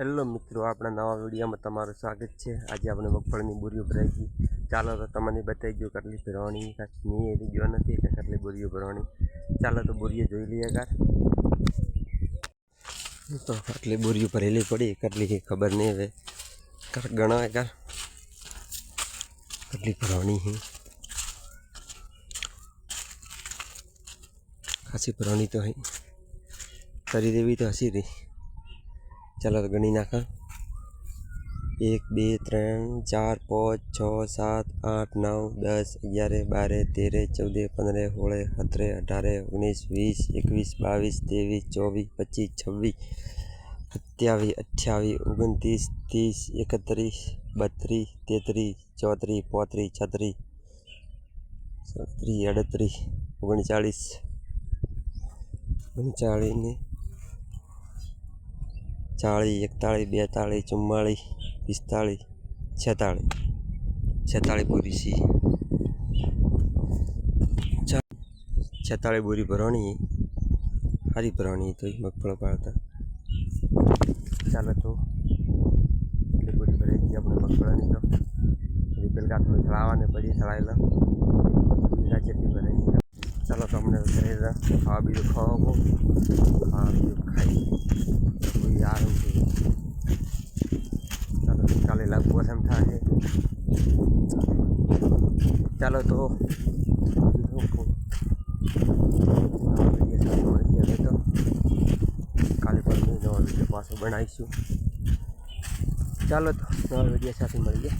Hello મિત્રો, આપણા નવા વિડીયોમાં તમારું સ્વાગત છે. આજે આપણે મગફળીની બોરીઓ ભરાઈ ગઈ ચાલો તો તમને બતાવી દઉં કેટલી ભરવાની નહીં એવી જો નથી કે કેટલી બોરીઓ ભરવાની. ચાલો તો બોરીઓ જોઈ લઈએ કાર તો કેટલી બોરીઓ ભરેલી પડી, કેટલી ખબર નહીં હવે. કર ગણાય કાર કેટલી ભરવાની છે? ખાસી ભરવાની તો હઈ કરી દેવી તો હસી રહી. ચાલો તો ગણી નાખા એક બે ત્રણ ચાર પાંચ છ સાત આઠ નવ દસ અગિયાર બાર તેર ચૌદ પંદર સોળ સત્તર અઢાર ઓગણીસ વીસ એકવીસ બાવીસ ત્રેવીસ ચોવીસ પચીસ છવ્વીસ સત્યાવીસ અઠ્યાવીસ ઓગણત્રીસ ત્રીસ એકત્રીસ બત્રીસ તેત્રીસ ચોત્રીસ પાંત્રીસ છત્રીસ સત્રીસ અડત્રીસ ઓગણચાળીસ ઓગણચાળીસને ચાળીસ, એકતાળીસ, બેતાળીસ, ચુમ્માળીસ, પિસ્તાળીસ, છેતાળીસ. છેતાળીસ પૂરી સી છેતાળીસ બોરી ભરણી સારી ભરણી તો મગફળ પાડતા. ચાલો તો. એટલી બોરી ભરાઈ ગઈ આપણે મગફળાની તો. પછી પેલા થોડું થળાવાને પડી થળાયેલા બીજા જેટલી ભરાઈ ચાલો તો અમને ખાવા બીજું ખાવા ખાઈ આરામ છે. ચાલો, કાલે લાગુ એમ થાય. ચાલો તો તો કાલે પણ નવા વીડિયો પાછો બનાવીશું. ચાલો તો, નવા વીડિયો સાથે મળીએ.